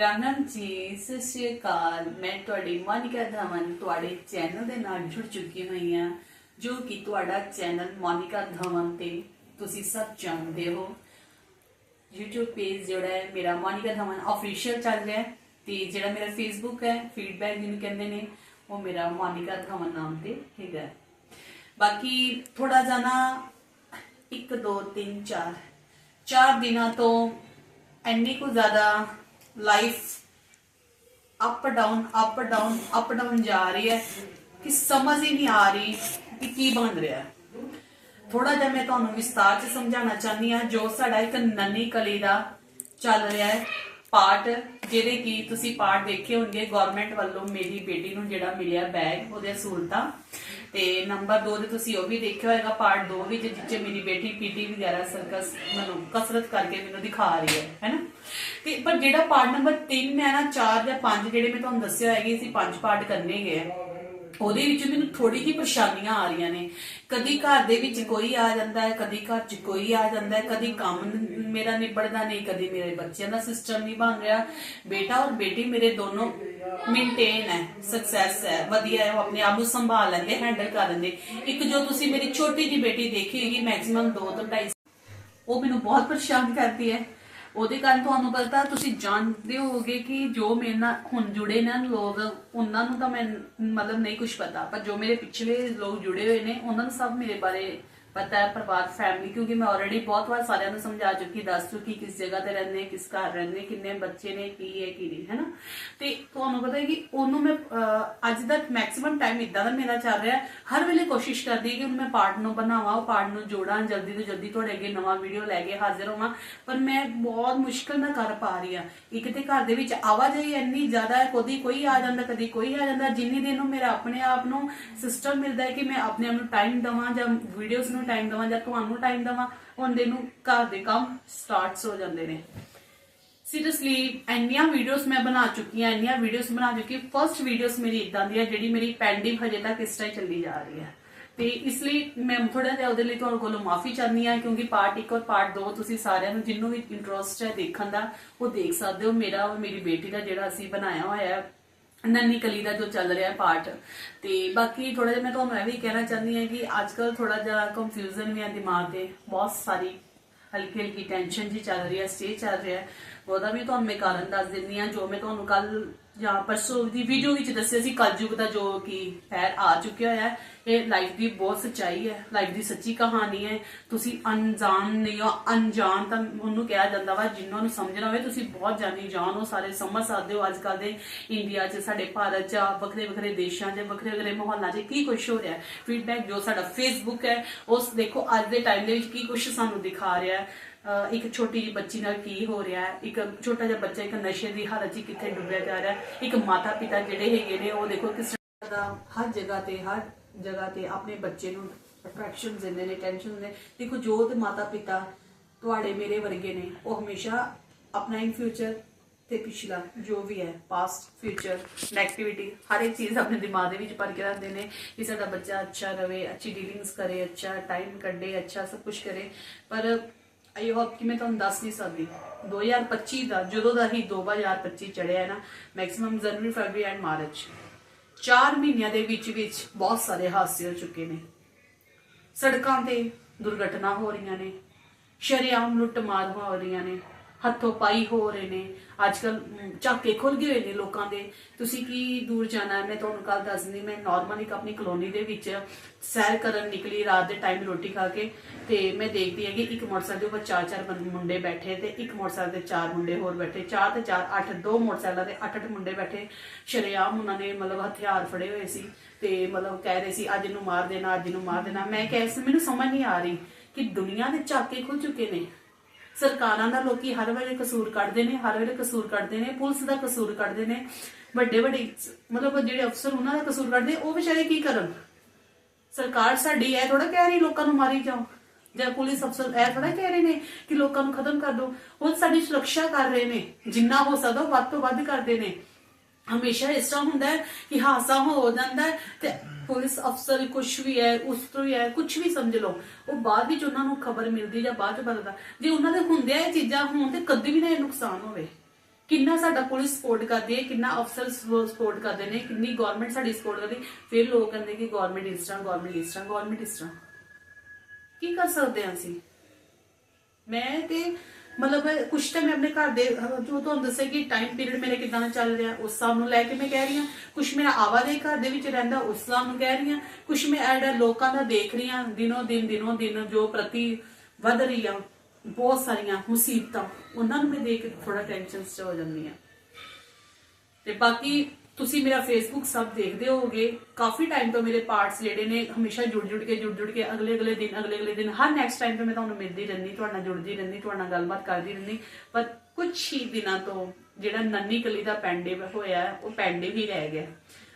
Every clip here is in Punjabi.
ਰਾਮ ਜੀ, ਸਤਿ ਸ਼੍ਰੀ ਅਕਾਲ। ਮੈਂ ਤੁਹਾਡੀ ਮੋਨਿਕਾ ਧਵਨ, ਤੁਹਾਡੇ ਚੈਨਲ ਦੇ ਨਾਲ ਜੁੜ ਚੁੱਕੀ ਹੋਈ ਹਾਂ, ਜੋ ਕਿ ਤੁਹਾਡਾ ਚੈਨਲ ਮੋਨਿਕਾ ਧਵਨ ਤੇ ਤੁਸੀਂ ਸਭ ਜਾਣਦੇ ਹੋ। YouTube ਪੇਜ ਜਿਹੜਾ ਹੈ, ਮੇਰਾ ਮੋਨਿਕਾ ਧਵਨ ਅਫੀਸ਼ੀਅਲ ਚੱਲ ਰਿਹਾ ਹੈ ਤੇ ਜਿਹੜਾ ਮੇਰਾ Facebook ਹੈ ਫੀਡਬੈਕ ਜਿਹਨੂੰ ਕਹਿੰਦੇ ਨੇ, ਉਹ ਮੇਰਾ ਮੋਨਿਕਾ ਧਵਨ ਨਾਮ ਤੇ ਹੈਗਾ ਬਾਕੀ ਥੋੜਾ ਜਾਣਾ 1 2 3 4 ਚਾਰ ਦਿਨਾਂ ਤੋਂ ਇੰਨੀ ਕੁ ਜ਼ਿਆਦਾ life up down up down up down ਜਾ ਰਹੀ ਹੈ ਕਿ ਸਮਝ ਹੀ ਨਹੀਂ ਆ ਰਹੀ ਕਿ ਕੀ ਬਣ ਰਿਹਾ ਹੈ। ਥੋੜਾ ਜਿਹਾ ਮੈਂ ਤੁਹਾਨੂੰ ਵਿਸਤਾਰ ਚ ਸਮਝਾਉਣਾ ਚਾਹਨੀ ਆ ਜੋ ਸਾਡਾ ਇੱਕ ਨੰਨੀ ਕਲੀ ਦਾ ਚੱਲ ਰਿਹਾ ਹੈ ਪਾਰਟ ਜਿਹਦੇ ਕੀ ਤੁਸੀਂ ਪਾਰਟ ਦੇਖੇ ਹੋਣਗੇ ਗਵਰਨਮੈਂਟ ਵੱਲੋਂ ਮੇਰੀ ਬੇਟੀ ਨੂੰ ਜਿਹੜਾ ਮਿਲਿਆ ਬੈਗ ਉਹਦੇ ਸਹੂਲਤਾਂ। ਤੇ ਨੰਬਰ 2 ਤੇ ਤੁਸੀਂ ਉਹ ਵੀ ਦੇਖਿਆ ਹੋਏਗਾ ਪਾਰਟ 2 ਵਿੱਚ ਜਿੱਥੇ ਮੇਰੀ ਬੇਟੀ ਪੀਟੀ ਵਗੈਰਾ ਸਰਕਸ ਮੈਨੂੰ, ਕਸਰਤ ਕਰਕੇ ਮੈਨੂੰ ਦਿਖਾ ਰਹੀ ਹੈ ਹੈਨਾ ਤੇ ਪਰ ਜਿਹੜਾ ਪਾਰਟ ਨੰਬਰ 3 ਹੈ ਨਾ 4 ਜਾਂ 5 ਜਿਹੜੇ ਮੈਂ ਤੁਹਾਨੂੰ ਦੱਸਿਆ ਹੋਏਗਾ ਅਸੀਂ ਪੰਜ ਪਾਰਟ ਕਰਨੇ ਗਏ ਉਹਦੇ ਵਿੱਚ ਮੈਨੂੰ ਥੋੜੀ ਜਿਹੀ ਪਰੇਸ਼ਾਨੀਆਂ ਆ ਰਹੀਆਂ ਨੇ। ਕਦੀ ਘਰ ਦੇ ਵਿੱਚ ਕੋਈ ਆ ਜਾਂਦਾ ਹੈ, ਕਦੀ ਘਰ 'ਚ ਕੋਈ ਆ ਜਾਂਦਾ ਹੈ, ਕਦੀ ਕੰਮ ਮੇਰਾ ਨਿਬੜਦਾ ਨਹੀਂ, ਕਦੀ ਮੇਰੇ ਬੱਚਿਆਂ ਦਾ ਸਿਸਟਮ ਨਹੀਂ ਬਣ ਰਿਹਾ। ਬੇਟਾ ਔਰ ਬੇਟੀ ਮੇਰੇ ਦੋਨੋਂ ਮੇਨਟੇਨ ਹੈ ਸਕਸੈਸ ਹੈ, ਵਧੀਆ ਹੈ, ਉਹ ਆਪਣੇ ਆਪ ਨੂੰ ਸੰਭਾਲ ਲੈਂਦੇ ਹੈਂਡਲ ਕਰ ਲੈਂਦੇ। ਇੱਕ ਜੋ ਤੁਸੀਂ ਮੇਰੀ ਛੋਟੀ ਜੀ ਬੇਟੀ ਦੇਖੀ ਹੋਏਗੀ ਮੈਕਸਿਮਮ 2 ਤੋਂ 2.5 ਉਹ ਮੈਨੂੰ ਬਹੁਤ ਪਰੇਸ਼ਾਨ ਕਰਦੀ ਹੈ। ਉਹਦੇ ਕਾਰਨ ਤੁਹਾਨੂੰ ਪਤਾ ਤੁਸੀਂ ਜਾਣਦੇ ਹੋਗੇ ਕਿ ਜੋ ਮੇਰੇ ਨਾਲ ਹੁਣ ਜੁੜੇ ਨੇ ਲੋਕ, ਉਹਨਾਂ ਨੂੰ ਤਾਂ ਮੈਂ ਮਤਲਬ ਨਹੀਂ ਕੁਝ ਪਤਾ, ਪਰ ਜੋ ਮੇਰੇ ਪਿਛਲੇ ਲੋਕ ਜੁੜੇ ਹੋਏ ਨੇ, ਉਹਨਾਂ ਨੂੰ ਸਭ ਮੇਰੇ ਬਾਰੇ ਪਤਾ ਹੈ ਪਰਿਵਾਰ ਫੈਮਿਲੀ ਕਿਉਂਕਿ ਮੈਂ ਆਲਰੇਡੀ ਬਹੁਤ ਵਾਰ ਸਾਰਿਆਂ ਨੂੰ ਸਮਝਾ ਚੁੱਕੀ, ਦੱਸ ਚੁੱਕੀ ਕਿਸ ਜਗ੍ਹਾ ਤੇ ਰਹਿੰਦੇ, ਕਿਸ ਘਰ ਰਹਿੰਦੇ, ਕਿੰਨੇ ਬੱਚੇ ਨੇ, ਕੀ ਹੈ, ਕੀ ਨਹੀਂ, ਹੈਨਾ? ਤੇ ਤੁਹਾਨੂੰ ਪਤਾ ਹੈ ਕਿ ਉਹਨੂੰ ਮੈਂ ਅੱਜ ਦਾ ਮੈਕਸਿਮਮ ਟਾਈਮ ਇਦਾਂ ਦਾ ਮੇਰਾ ਚੱਲ ਰਿਹਾ, ਹਰ ਵੇਲੇ ਕੋਸ਼ਿਸ਼ ਕਰਦੀ ਕਿ ਉਹਨੂੰ ਮੈਂ ਪਾਰਟ ਨੂੰ ਬਣਾਵਾਂ ਉਹ ਪਾਰਟ ਨੂੰ ਜੋੜਾਂ, ਜਲਦੀ ਤੋਂ ਜਲਦੀ ਤੁਹਾਡੇ ਅੱਗੇ ਨਵਾਂ ਵੀਡੀਓ ਲੈ ਕੇ ਹਾਜ਼ਰ ਹੋਵਾਂ। ਪਰ ਮੈਂ ਬਹੁਤ ਮੁਸ਼ਕਲ ਨਾਲ ਕਰ ਪਾ ਰਹੀ ਹਾਂ। ਇੱਕ ਤੇ ਘਰ ਦੇ ਵਿੱਚ ਆਵਾਜਾਈ ਇੰਨੀ ਜ਼ਿਆਦਾ ਹੈ, ਕਦੀ ਕੋਈ ਆ ਜਾਂਦਾ, ਕਦੀ ਕੋਈ ਆ ਜਾਂਦਾ, ਜਿੰਨੀ ਦਿਨ ਨੂੰ ਮੇਰਾ ਆਪਣੇ ਆਪ ਨੂੰ ਸਿਸਟਮ ਮਿਲਦਾ ਹੈ ਕਿ ਮੈਂ ਆਪਣੇ ਆਪ ਨੂੰ ਟਾਈਮ ਦਵਾਂ ਜਾਂ ਵੀਡੀਓਜ਼ ਨੂੰ ਟਾਈਮ ਦਵਾਂ ਜਾਂ ਤੁਹਾਨੂੰ ਟਾਈਮ ਦਵਾਂ ਉਹਦੇ ਨੂੰ ਘਰ ਦੇ ਕੰਮ ਸਟਾਰਟਸ ਹੋ ਜਾਂਦੇ ਨੇ। ਸੀਰੀਅਸਲੀ ਇੰਨੀਆਂ ਵੀਡੀਓਜ਼ ਮੈਂ ਬਣਾ ਚੁੱਕੀ ਹਾਂ, ਇੰਨੀਆਂ ਵੀਡੀਓਜ਼ ਬਣਾ ਚੁੱਕੀ ਫਰਸਟ ਵੀਡੀਓਜ਼ ਮੇਰੀ ਇਦਾਂ ਦੀ ਹੈ ਜਿਹੜੀ ਮੇਰੀ ਪੈਂਡਿੰਗ ਹਜੇ ਤੱਕ ਇਸ ਤਰ੍ਹਾਂ ਚੱਲੀ ਜਾ ਰਹੀ ਹੈ। ਤੇ ਇਸ ਲਈ ਮੈਂ ਥੋੜਾ ਜਿਹਾ ਉਹਦੇ ਲਈ ਤੁਹਾਡੇ ਕੋਲੋਂ ਮਾਫੀ ਚਾਹਨੀ ਹਾਂ, ਕਿਉਂਕਿ ਪਾਰਟ 1 ਔਰ ਪਾਰਟ 2 ਤੁਸੀਂ ਸਾਰਿਆਂ ਨੂੰ, ਜਿੰਨੂੰ ਵੀ ਇੰਟਰਸਟ ਹੈ ਦੇਖਣ ਦਾ, ਉਹ ਦੇਖ ਸਕਦੇ ਹੋ। ਮੇਰਾ ਔਰ ਮੇਰੀ ਬੇਟੀ ਦਾ ਜਿਹੜਾ ਅਸੀਂ ਬਣਾਇਆ ਹੋਇਆ ਹੈ ਨੰਨੀ ਕਲੀ ਦਾ ਜੋ ਚੱਲ ਰਿਹਾ ਪਾਰਟ ਤੇ ਬਾਕੀ ਥੋੜਾ ਜਿਹਾ ਮੈਂ ਤੁਹਾਨੂੰ ਇਹ ਵੀ ਕਹਿਣਾ ਚਾਹੁੰਦੀ ਹਾਂ ਕਿ ਅੱਜ ਕੱਲ ਥੋੜਾ ਜਿਹਾ ਕੰਫਿਊਜ਼ਨ ਵੀ ਹੈ ਦਿਮਾਗ ਤੇ। ਬਹੁਤ ਸਾਰੀ ਹਲਕੀ ਹਲਕੀ ਟੈਨਸ਼ਨ ਜੀ ਚੱਲ ਰਹੀ ਹੈ ਸਟੇ ਚੱਲ ਰਿਹਾ ਹੈ। ਉਹਦਾ ਵੀ ਤੁਹਾਨੂੰ ਮੈਂ ਕਾਰਨ ਦੱਸ ਦਿੰਦੀ ਆ ਜੋ ਮੈਂ ਤੁਹਾਨੂੰ ਕੱਲ ਜਾਂ ਪਰਸੋਂ ਦੀ ਵੀਡੀਓ ਵਿੱਚ ਦੱਸਿਆ ਸੀ, ਕਲਯੁਗ ਦਾ ਜੋ ਕਿ ਪੈਰ ਆ ਚੁੱਕਿਆ ਹੈ, ਇਹ ਲਾਈਫ ਦੀ ਬਹੁਤ ਸੱਚਾਈ ਹੈ ਲਾਈਫ ਦੀ ਸੱਚੀ ਕਹਾਣੀ ਹੈ। ਤੁਸੀਂ ਅਣਜਾਣ ਨਹੀਂ ਹੋ, ਅਣਜਾਣ ਤਾਂ ਉਹਨੂੰ ਕਿਹਾ ਜਾਂਦਾ ਵਾ ਜਿਨ੍ਹਾਂ ਨੂੰ ਸਮਝਣਾ ਹੋਵੇ, ਤੁਸੀਂ ਬਹੁਤ ਜਾਣੀ ਜਾਣ ਹੋ, ਸਾਰੇ ਸਮਝ ਸਕਦੇ ਹੋ ਅੱਜ ਕੱਲ ਦੇ ਇੰਡੀਆ 'ਚ, ਸਾਡੇ ਭਾਰਤ 'ਚ ਵੱਖਰੇ ਵੱਖਰੇ ਦੇਸ਼ਾਂ 'ਚ ਵੱਖਰੇ ਵੱਖਰੇ ਮਾਹੌਲਾਂ 'ਚ ਕੀ ਕੁਝ ਹੋ ਰਿਹਾ ਫੀਡਬੈਕ ਜੋ ਸਾਡਾ ਫੇਸਬੁੱਕ ਹੈ, ਉਸ ਦੇਖੋ ਅੱਜ ਦੇ ਟਾਈਮ ਦੇ ਵਿੱਚ ਕੀ ਕੁਝ ਸਾਨੂੰ ਦਿਖਾ ਰਿਹਾ ਹੈ। ਇੱਕ ਛੋਟੀ ਜਿਹੀ ਬੱਚੀ ਨਾਲ ਕੀ ਹੋ ਰਿਹਾ ਹੈ, ਇੱਕ ਛੋਟਾ ਜਿਹਾ ਬੱਚਾ, ਇੱਕ ਨਸ਼ੇ ਦੀ ਹਾਲਤ 'ਚ ਕਿੱਥੇ ਡੁੱਬਿਆ ਜਾ ਰਿਹਾ ਹੈ, ਇੱਕ ਮਾਤਾ ਪਿਤਾ ਜਿਹੜੇ ਹੈਗੇ ਨੇ, ਉਹ ਦੇਖੋ ਕਿਸ ਤਰ੍ਹਾਂ ਦਾ ਹਰ ਜਗ੍ਹਾ ਤੇ, ਹਰ ਜਗ੍ਹਾ ਤੇ ਆਪਣੇ ਬੱਚੇ ਨੂੰ ਅਟਰੈਕਸ਼ਨ ਦਿੰਦੇ ਨੇ ਟੈਨਸ਼ਨ ਨੇ। ਦੇਖੋ ਜੋ ਤੇ ਮਾਤਾ ਪਿਤਾ ਤੁਹਾਡੇ ਮੇਰੇ ਵਰਗੇ ਨੇ, ਉਹ ਹਮੇਸ਼ਾ ਆਪਣਾ ਇਨ ਫਿਊਚਰ ਤੇ ਪਿਛਲਾ ਜੋ ਵੀ ਹੈ ਪਾਸਟ ਫਿਊਚਰ ਨੈਗੇਟਿਵਿਟੀ ਹਰ ਇੱਕ ਚੀਜ਼ ਆਪਣੇ ਦਿਮਾਗ ਦੇ ਵਿੱਚ ਭਰ ਕੇ ਰੱਖਦੇ ਨੇ ਕਿ ਸਾਡਾ ਬੱਚਾ ਅੱਛਾ ਰਵੇ, ਅੱਛੀ ਡੀਲਿੰਗਸ ਕਰੇ, ਅੱਛਾ ਟਾਈਮ ਕੱਢੇ, ਅੱਛਾ ਸਭ ਕੁਝ ਕਰੇ ਪਰ ਆਈ ਹੋਪ ਕਿ ਮੈਂ ਤੁਹਾਨੂੰ ਦੱਸ ਨਹੀਂ ਸਕਦੀ। 2025 ਦਾ, ਜਦੋਂ ਦਾ ਹੀ 2025 ਚੜਿਆ ਹੈ ਨਾ ਮੈਕਸਿਮਮ ਜਨਵਰੀ ਫਰਵਰੀ ਐਂਡ ਮਾਰਚ ਚਾਰ ਮਹੀਨਿਆਂ ਦੇ ਵਿੱਚ ਵਿੱਚ ਬਹੁਤ ਸਾਰੇ ਹਾਦਸੇ ਹੋ ਚੁੱਕੇ ਨੇ। ਸੜਕਾਂ ਤੇ ਦੁਰਘਟਨਾ ਹੋ ਰਹੀਆਂ ਨੇ। ਸ਼ਰੇਆਮ ਲੁੱਟ ਮਾਰ ਹੋ ਰਹੀਆਂ ਨੇ। ਹੱਥੋਂ ਪਾਈ ਹੋ ਰਹੇ ਨੇ। ਅੱਜ ਕੱਲ ਝਾਕੇ ਖੁੱਲ ਗਏ ਹੋਏ ਨੇ ਲੋਕਾਂ ਦੇ। ਤੁਸੀਂ ਕੀ ਦੂਰ ਜਾਣਾ? ਮੈਂ ਤੁਹਾਨੂੰ ਕੱਲ ਦੱਸਦੀ, ਮੈਂ ਨਾਰਮਲ ਇੱਕ ਆਪਣੀ ਕਲੋਨੀ ਦੇ ਵਿੱਚ ਸੈਰ ਕਰਨ ਨਿਕਲੀ, ਰਾਤ ਦੇ ਟਾਈਮ ਰੋਟੀ ਖਾ ਕੇ। ਤੇ ਮੈਂ ਦੇਖਦੀ ਹਾਂ ਕਿ ਇੱਕ ਮੋਟਰਸਾਈਕਲ ਦੇ ਉੱਪਰ ਚਾਰ ਚਾਰ ਮੁੰਡੇ ਬੈਠੇ ਤੇ ਇੱਕ ਮੋਟਰਸਾਈਕਲ ਤੇ ਚਾਰ ਮੁੰਡੇ ਹੋਰ ਬੈਠੇ। ਚਾਰ ਤੇ ਚਾਰ, ਅੱਠ, ਦੋ ਮੋਟਰਸਾਈਕਲਾਂ ਤੇ ਅੱਠ ਅੱਠ ਮੁੰਡੇ ਬੈਠੇ। ਸ਼ਰੇਆਮ ਉਹਨਾਂ ਨੇ ਮਤਲਬ ਹਥਿਆਰ ਫੜੇ ਹੋਏ ਸੀ ਤੇ ਮਤਲਬ ਕਹਿ ਰਹੇ ਸੀ, ਅੱਜ ਇਹਨੂੰ ਮਾਰ ਦੇਣਾ, ਅੱਜ ਇਹਨੂੰ ਮਾਰ ਦੇਣਾ। ਮੈਂ ਕਹਿ ਮੈਨੂੰ ਸਮਝ ਨਹੀਂ ਆ ਰਹੀ ਕਿ ਦੁਨੀਆ ਦੇ ਝਾਕੇ ਖੁੱਲ ਚੁੱਕੇ ਨੇ। ਸਰਕਾਰਾਂ ਦਾ ਲੋਕੀ ਹਰ ਵੇਲੇ ਕਸੂਰ ਕੱਢਦੇ ਨੇ, ਹਰ ਵੇਲੇ ਕਸੂਰ ਕੱਢਦੇ ਨੇ, ਪੁਲਿਸ ਦਾ ਕਸੂਰ ਕੱਢਦੇ ਨੇ, ਵੱਡੇ ਵੱਡੇ ਮਤਲਬ ਜਿਹੜੇ ਅਫਸਰ ਉਹਨਾਂ ਦਾ ਕਸੂਰ ਕੱਢਦੇ, ਉਹ ਵਿਚਾਰੇ ਕੀ ਕਰਨ? ਸਰਕਾਰ ਸਾਡੀ ਐ ਥੋੜਾ ਕਹਿ ਰਹੀ ਲੋਕਾਂ ਨੂੰ ਮਾਰੀ ਜਾਓ, ਜਾਂ ਪੁਲਿਸ ਅਫਸਰ ਐ ਥੋੜਾ ਕਹਿ ਰਹੇ ਨੇ ਕਿ ਲੋਕਾਂ ਨੂੰ ਖਤਮ ਕਰ ਦਿਓ। ਉਹ ਸਾਡੀ ਸੁਰੱਖਿਆ ਕਰ ਰਹੇ ਨੇ, ਜਿੰਨਾ ਹੋ ਸਕਦਾ ਵੱਧ ਤੋਂ ਵੱਧ ਕਰਦੇ ਨੇ। ਹਮੇਸ਼ਾ ਇਸ ਤਰ੍ਹਾਂ ਹੁੰਦਾ ਹੈ ਕਿ ਹਾਸਾ ਹੋ ਜਾਂਦਾ ਹੈ ਤੇ ਪੁਲਿਸ ਅਫਸਰ ਕੁਝ ਵੀ ਹੈ, ਉਸ ਤੋਂ ਹੀ ਹੈ ਕੁਝ ਵੀ ਸਮਝ ਲਓ, ਉਹ ਬਾਅਦ ਵਿੱਚ ਉਹਨਾਂ ਨੂੰ ਖਬਰ ਮਿਲਦੀ ਜਾਂ ਬਾਅਦ ਚ ਪਤਾ ਜੇ ਉਹਨਾਂ ਦੇ ਹੁੰਦਿਆਂ ਇਹ ਚੀਜ਼ਾਂ ਹੋਣ ਤੇ ਕਦੇ ਵੀ ਨਾ ਇਹ ਨੁਕਸਾਨ ਹੋਵੇ। ਕਿੰਨਾ ਸਾਡਾ ਪੁਲਿਸ ਸਪੋਰਟ ਕਰਦੀ ਹੈ, ਕਿੰਨਾ ਅਫਸਰ ਸਪੋਰਟ ਕਰਦੇ ਨੇ, ਕਿੰਨੀ ਗਵਰਨਮੈਂਟ ਸਾਡੀ ਸਪੋਰਟ ਕਰਦੀ, ਫਿਰ ਲੋਕ ਕਹਿੰਦੇ ਕਿ ਗਵਰਨਮੈਂਟ ਇਸ ਤਰ੍ਹਾਂ ਗਵਰਨਮੈਂਟ ਇਸ ਤਰ੍ਹਾਂ ਗਵਰਨਮੈਂਟ ਇਸ ਤਰ੍ਹਾਂ। ਕੀ ਕਰ ਸਕਦੇ ਹਾਂ ਅਸੀਂ? ਮੈਂ ਤੇ ਮਤਲਬ ਕੁਛ ਤਾਂ ਮੈਂ ਆਪਣੇ ਘਰ ਦੇ ਜੋ ਤੁਹਾਨੂੰ ਦੱਸਿਆ ਕਿ ਟਾਈਮ ਪੀਰੀਅਡ ਮੇਰੇ ਕਿਦਾਂ ਦਾ ਚੱਲ ਰਿਹਾ, ਉਸ ਹਿਸਾਬ ਨੂੰ ਲੈ ਕੇ ਮੈਂ ਕਹਿ ਰਹੀ ਹਾਂ। ਕੁਛ ਮੇਰਾ ਆਵਾ ਦੇ ਘਰ ਦੇ ਵਿੱਚ ਰਹਿੰਦਾ, ਉਸ ਹਿਸਾਬ ਨੂੰ ਕਹਿ ਰਹੀ ਹਾਂ। ਕੁਛ ਮੈਂ ਐਡ ਲੋਕਾਂ ਦਾ ਦੇਖ ਰਹੀ ਹਾਂ, ਦਿਨੋ ਦਿਨ ਦਿਨੋ ਦਿਨ ਜੋ ਪ੍ਰਤੀ ਵੱਧ ਰਹੀ ਆ, ਬਹੁਤ ਸਾਰੀਆਂ ਮੁਸੀਬਤਾਂ, ਉਹਨਾਂ ਨੂੰ ਮੈਂ ਦੇਖ ਕੇ ਥੋੜਾ ਟੈਨਸ਼ਨ ਚ ਹੋ ਜਾਂਦੀ ਆ ਤੇ ਬਾਕੀ ਤੁਸੀਂ ਮੇਰਾ ਫੇਸਬੁੱਕ ਸਭ ਦੇਖਦੇ ਹੋਵੋਗੇ। ਕਾਫੀ ਟਾਈਮ ਤੋਂ ਮੇਰੇ ਪਾਰਟਸ ਜਿਹੜੇ ਨੇ ਹਮੇਸ਼ਾ ਜੁੜ ਜੁੜ ਕੇ ਜੁੜ ਜੁੜ ਕੇ ਅਗਲੇ ਅਗਲੇ ਦਿਨ ਅਗਲੇ ਅਗਲੇ ਦਿਨ ਹਰ ਨੈਕਸਟ ਟਾਈਮ ਤੇ ਮੈਂ ਤੁਹਾਨੂੰ ਮਿਲਦੀ ਰਹਿੰਦੀ ਤੁਹਾਡੇ ਨਾਲ ਜੁੜਦੀ ਰਹਿੰਦੀ ਤੁਹਾਡੇ ਨਾਲ ਗੱਲਬਾਤ ਕਰਦੀ ਰਹਿੰਦੀ। ਪਰ ਕੁਝ ਹੀ ਦਿਨਾਂ ਤੋਂ ਜਿਹੜਾ ਨੰਨੀ ਕਲੀ ਦਾ ਪੈਂਡਿਵ ਹੋਇਆ ਹੈ, ਉਹ ਪੈਂਡਿਵ ਹੀ ਰਹਿ ਗਿਆ।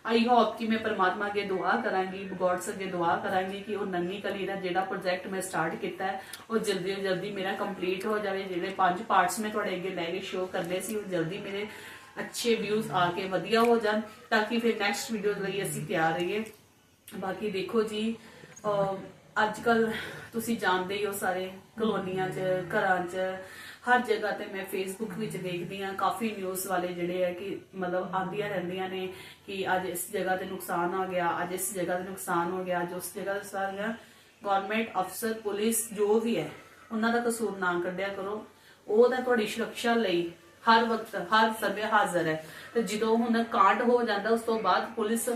ਆਈ ਹੋਪ ਕਿ ਮੈਂ ਪਰਮਾਤਮਾ ਅੱਗੇ ਦੁਆ ਕਰਾਂਗੀ ਗੋਡਸ ਅੱਗੇ ਦੁਆ ਕਰਾਂਗੀ ਕਿ ਉਹ ਨੰਨੀ ਕਲੀ ਦਾ ਜਿਹੜਾ ਪ੍ਰੋਜੈਕਟ ਮੈਂ ਸਟਾਰਟ ਕੀਤਾ ਹੈ ਉਹ ਜਲਦੀ ਤੋਂ ਜਲਦੀ ਮੇਰਾ ਕੰਪਲੀਟ ਹੋ ਜਾਵੇ। ਜਿਹੜੇ ਪੰਜ ਪਾਰਟਸ ਮੈਂ ਤੁਹਾਡੇ ਅੱਗੇ ਲੈ ਕੇ ਸ਼ੋਅ ਕਰਨੇ ਸੀ ਉਹ ਜਲਦੀ ਮੇਰੇ ਅੱਛੇ ਵਿਊਜ਼ ਆ ਕੇ ਵਧੀਆ ਹੋ ਜਾਣ, ਤਾਂ ਕਿ ਫਿਰ ਨੈਕਸਟ ਵੀਡੀਓ ਲਈ ਅਸੀਂ ਤਿਆਰ ਰਹੀਏ। ਬਾਕੀ ਦੇਖੋ ਜੀ ਅੱਜ ਕੱਲ ਤੁਸੀਂ ਜਾਣਦੇ ਹੀ ਹੋ ਸਾਰੇ ਕਲੋਨੀਆਂ 'ਚ, ਘਰਾਂ 'ਚ, ਹਰ ਜਗ੍ਹਾ ਤੇ ਮੈਂ ਫੇਸਬੁੱਕ ਵਿੱਚ ਦੇਖਦੀ ਹਾਂ, ਕਾਫੀ ਨਿਊਜ਼ ਵਾਲੇ ਜਿਹੜੇ ਆ ਕਿ ਮਤਲਬ ਆਉਂਦੀਆਂ ਰਹਿੰਦੀਆਂ ਨੇ ਕਿ ਅੱਜ ਇਸ ਜਗ੍ਹਾ ਤੇ ਨੁਕਸਾਨ ਆ ਗਿਆ, ਅੱਜ ਇਸ ਜਗ੍ਹਾ ਤੇ ਨੁਕਸਾਨ ਹੋ ਗਿਆ, ਅੱਜ ਉਸ ਜਗ੍ਹਾ ਤੇ ਨੁਕਸਾਨ ਗਵਰਨਮੈਂਟ ਅਫਸਰ ਪੁਲਿਸ ਜੋ ਵੀ ਹੈ, ਉਹਨਾਂ ਦਾ ਕਸੂਰ ਨਾ ਕੱਢਿਆ ਕਰੋ। ਉਹ ਤਾਂ ਤੁਹਾਡੀ ਸੁਰੱਖਿਆ ਲਈ ਹਰ ਵਕਤ, ਹਰ ਸਮੇਂ ਹਾਜ਼ਰ ਹੈ। ਤੇ ਜਦੋਂ ਹੁਣ ਕਾਂਡ ਹੋ ਜਾਂਦਾ, ਉਸ ਤੋਂ ਬਾਅਦ ਪੁਲਿਸ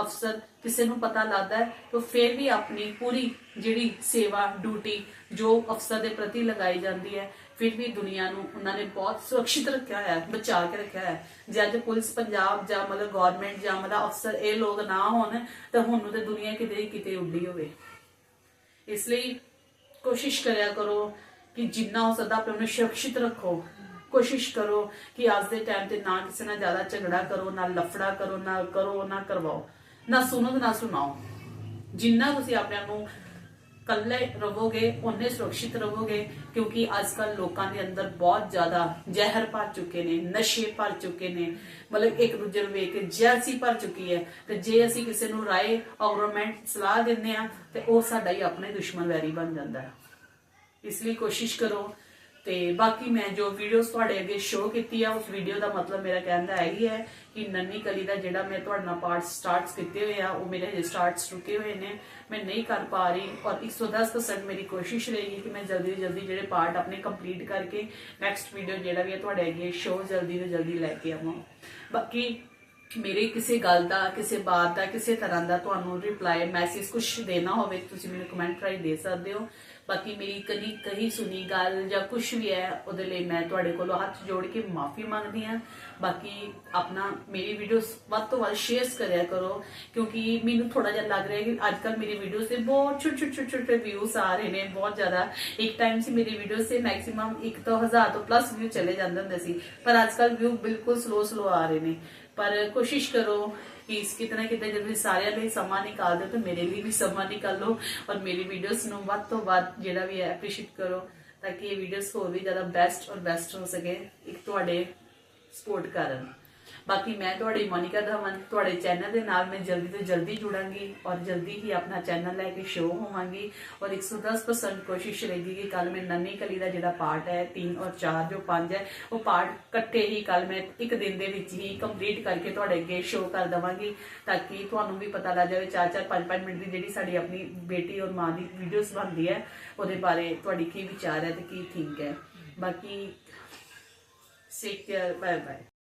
ਅਫਸਰ ਕਿਸੇ ਨੂੰ ਪਤਾ ਲੱਗਦਾ ਹੈ, ਤਾਂ ਫਿਰ ਵੀ ਆਪਣੀ ਪੂਰੀ ਜਿਹੜੀ ਸੇਵਾ, ਡਿਊਟੀ ਜੋ ਅਫਸਰ ਦੇ ਪ੍ਰਤੀ ਲਗਾਈ ਜਾਂਦੀ ਹੈ, ਫਿਰ ਵੀ ਦੁਨੀਆ ਨੂੰ ਉਹਨਾਂ ਨੇ ਬਹੁਤ ਸੁਰੱਖਿਤ ਰੱਖਿਆ ਹੋਇਆ ਹੈ, ਬਚਾ ਕੇ ਰੱਖਿਆ ਹੈ। ਜੇ ਅੱਜ ਪੁਲਿਸ ਪੰਜਾਬ ਜਾਂ ਮਤਲਬ ਗਵਰਨਮੈਂਟ ਜਾਂ ਮਤਲਬ ਅਫਸਰ ਇਹ ਲੋਕ ਨਾ ਹੋਣ, ਤਾਂ ਹੁਣ ਨੂੰ ਤੇ ਦੁਨੀਆ ਕਿਤੇ ਹੀ ਕਿਤੇ ਉੱਡੀ ਹੋਵੇ। ਇਸ ਲਈ ਕੋਸ਼ਿਸ਼ ਕਰਿਆ ਕਰੋ ਕਿ ਜਿੰਨਾ ਹੋ ਸਕਦਾ ਆਪਣੇ ਨੂੰ ਸੁਰੱਖਿਤ ਰੱਖੋ। ਕੋਸ਼ਿਸ਼ ਕਰੋ ਕਿ ਅੱਜ ਦੇ ਟਾਈਮ ਤੇ ਨਾ ਕਿਸੇ ਨਾਲ ਜ਼ਿਆਦਾ ਝਗੜਾ ਕਰੋ, ਨਾ ਲਫੜਾ ਕਰੋ, ਨਾ ਕਰੋ, ਨਾ ਕਰਵਾਓ। ਨਾ ਸੁਣੋ ਤੇ ਨਾ ਸੁਣਾਓ। ਜਿੰਨਾ ਤੁਸੀਂ ਆਪਣੇ ਆਪ ਨੂੰ ਕੱਲੇ ਰਹੋਗੇ ਉਹਨੇ ਸੁਰੱਖਿਤ ਰਹੋਗੇ, ਕਿਉਂਕਿ ਅੱਜ ਕੱਲ ਲੋਕਾਂ ਦੇ ਅੰਦਰ ਬਹੁਤ ਜ਼ਿਆਦਾ ਜ਼ਹਿਰ ਭਰ ਚੁੱਕੇ ਨੇ, ਨਸ਼ੇ ਭਰ ਚੁੱਕੇ ਨੇ। ਮਤਲਬ ਇੱਕ ਦੂਜੇ ਨੂੰ ਵੇਖ ਕੇ ਜੈਲਸੀ ਭਰ ਚੁੱਕੀ ਹੈ, ਤੇ ਜੇ ਅਸੀਂ ਕਿਸੇ ਨੂੰ ਰਾਏ ਔਰਮੈਂਟ ਸਲਾਹ ਦਿੰਦੇ ਆ ਤੇ ਉਹ ਸਾਡਾ ਹੀ ਆਪਣੇ ਦੁਸ਼ਮਣ ਵੈਰੀ ਬਣ ਜਾਂਦਾ ਹੈ। ਇਸ ਲਈ ਕੋਸ਼ਿਸ਼ ਕਰੋ ਤੇ ਬਾਕੀ ਮੈਂ ਜੋ ਵੀਡੀਓਜ਼ ਤੁਹਾਡੇ ਅੱਗੇ ਸ਼ੋਅ ਕੀਤੀ ਆ, ਉਸ ਵੀਡੀਓ ਦਾ ਮਤਲਬ ਮੇਰਾ ਕਹਿਣ ਦਾ ਇਹੀ ਹੈ ਕਿ ਨੰਨੀ ਕਲੀ ਦਾ ਜਿਹੜਾ ਮੈਂ ਤੁਹਾਡੇ ਨਾਲ ਪਾਰਟ ਸਟਾਰਟਸ ਕੀਤੇ ਹੋਏ ਆ, ਉਹ ਮੇਰੇ ਹਜੇ ਸਟਾਰਟਸ ਰੁਕੇ ਹੋਏ ਨੇ। ਮੈਂ ਨਹੀਂ ਕਰ ਪਾ ਰਹੀ ਔਰ 110% ਮੇਰੀ ਕੋਸ਼ਿਸ਼ ਰਹੇਗੀ ਕਿ ਮੈਂ ਜਲਦੀ ਤੋਂ ਜਲਦੀ ਜਿਹੜੇ ਪਾਰਟ ਆਪਣੇ ਕੰਪਲੀਟ ਕਰਕੇ ਨੈਕਸਟ ਵੀਡੀਓ ਜਿਹੜਾ ਵੀ ਹੈ ਤੁਹਾਡੇ ਅੱਗੇ ਸ਼ੋਅ ਜਲਦੀ ਤੋਂ ਜਲਦੀ ਲੈ ਕੇ ਆਵਾਂ। ਬਾਕੀ ਮੇਰੇ ਕਿਸੇ ਗੱਲ ਦਾ, ਕਿਸੇ ਬਾਤ ਦਾ, ਕਿਸੇ ਤਰ੍ਹਾਂ ਦਾ ਤੁਹਾਨੂੰ ਰਿਪਲਾਈ ਮੈਸੇਜ ਕੁਝ ਦੇਣਾ ਹੋਵੇ, ਤੁਸੀਂ ਮੈਨੂੰ ਕਮੈਂਟ ਰਾਹੀਂ ਦੇ ਸਕਦੇ ਹੋ। ਬਾਕੀ ਮੇਰੀ ਕਦੀ ਕਹੀ ਸੁਣੀ ਗੱਲ ਜਾਂ ਕੁਝ ਵੀ ਹੈ, ਉਹਦੇ ਲਈ ਮੈਂ ਤੁਹਾਡੇ ਕੋਲੋਂ ਹੱਥ ਜੋੜ ਕੇ ਮਾਫੀ ਮੰਗਦੀ ਹਾਂ। ਬਾਕੀ ਆਪਣਾ ਮੇਰੀ ਵੀਡੀਓਜ਼ ਵੱਧ ਤੋਂ ਵੱਧ ਸ਼ੇਅਰ ਕਰਿਆ ਕਰੋ, ਕਿਉਂਕਿ ਮੈਨੂੰ ਥੋੜਾ ਜਿਹਾ ਲੱਗ ਰਿਹਾ ਕਿ ਅੱਜ ਕੱਲ ਮੇਰੀ ਵੀਡੀਓਜ਼ ਤੇ ਬਹੁਤ ਛੋਟੇ ਛੋਟੇ ਛੋਟੇ ਵਿਊਜ਼ ਆ ਰਹੇ ਨੇ, ਬਹੁਤ ਜ਼ਿਆਦਾ। ਇੱਕ ਟਾਈਮ ਸੀ ਮੇਰੀ ਵੀਡੀਓਜ਼ ਤੇ ਮੈਕਸਿਮਮ 1 ਤੋਂ 1000 ਤੋਂ ਪਲੱਸ ਵਿਊ ਚਲੇ ਜਾਂਦੇ ਹੁੰਦੇ ਸੀ, ਪਰ ਅੱਜ ਕੱਲ ਵਿਊ ਬਿਲਕੁਲ ਸਲੋ ਸਲੋ ਆ ਰਹੇ ਨੇ। ਪਰ ਕੋਸ਼ਿਸ਼ ਕਰੋ ਕਿ ਇਸ ਕਿਤਨਾ ਕਿਤੇ ਜਦ ਵੀ ਸਾਰਿਆਂ ਲਈ ਸਮਾਂ ਨਿਕਾਲਦੇ ਤਾਂ ਮੇਰੇ ਲਈ ਵੀ ਸਮਾਂ ਨਿਕਾਲੋ ਔਰ ਮੇਰੀ ਵੀਡੀਓਜ਼ ਨੂੰ ਵੱਧ ਤੋਂ ਵੱਧ ਜਿਹੜਾ ਵੀ ਹੈ ਐਪਰੀਸ਼ੀਏਟ ਕਰੋ ਤਾਂ ਕਿ ਇਹ ਵੀਡੀਓਜ਼ ਹੋਰ ਵੀ ਜ਼ਿਆਦਾ ਬੈਸਟ ਔਰ ਬੈਸਟ ਹੋ ਸਕੇ ਇੱਕ ਤੁਹਾਡੇ ਸਪੋਰਟ ਕਰਨ। ਬਾਕੀ ਮੈਂ ਤੁਹਾਡੀ ਮੋਨਿਕਾ ਧਵਨ, ਤੁਹਾਡੇ ਚੈਨਲ ਦੇ ਨਾਲ ਮੈਂ ਜਲਦੀ ਤੋਂ ਜਲਦੀ ਜੁੜਾਂਗੀ ਔਰ ਜਲਦੀ ਹੀ ਆਪਣਾ ਚੈਨਲ ਲੈ ਕੇ ਸ਼ੋਅ ਹੋਵਾਂਗੀ ਔਰ 110% ਕੋਸ਼ਿਸ਼ ਰਹੇਗੀ ਕਿ ਕੱਲ ਮੈਂ ਨੰਨੀ ਕਲੀ ਦਾ ਜਿਹੜਾ ਪਾਰਟ ਹੈ 3 ਔਰ 4 ਜੋ 5 ਹੈ, ਉਹ ਪਾਰਟ ਇਕੱਠੇ ਹੀ ਕੱਲ ਮੈਂ ਇੱਕ ਦਿਨ ਦੇ ਵਿੱਚ ਹੀ ਕੰਪਲੀਟ ਕਰਕੇ ਤੁਹਾਡੇ ਅੱਗੇ ਸ਼ੋਅ ਕਰ ਦਵਾਂਗੀ ਤਾਂ ਕਿ ਤੁਹਾਨੂੰ ਵੀ ਪਤਾ ਲੱਗ ਜਾਵੇ 4-4 5-5 ਮਿੰਟ ਦੀ ਜਿਹੜੀ ਸਾਡੀ ਆਪਣੀ ਬੇਟੀ ਔਰ ਮਾਂ ਦੀ ਵੀਡੀਓਜ਼ ਬਣਦੀ ਹੈ, ਉਹਦੇ ਬਾਰੇ ਤੁਹਾਡੀ ਕੀ ਵਿਚਾਰ ਹੈ ਤੇ ਕੀ ਥਿੰਕ ਹੈ। ਬਾਕੀ ਸੇਕ ਕੇਅਰ ਬਾਏ ਬਾਏ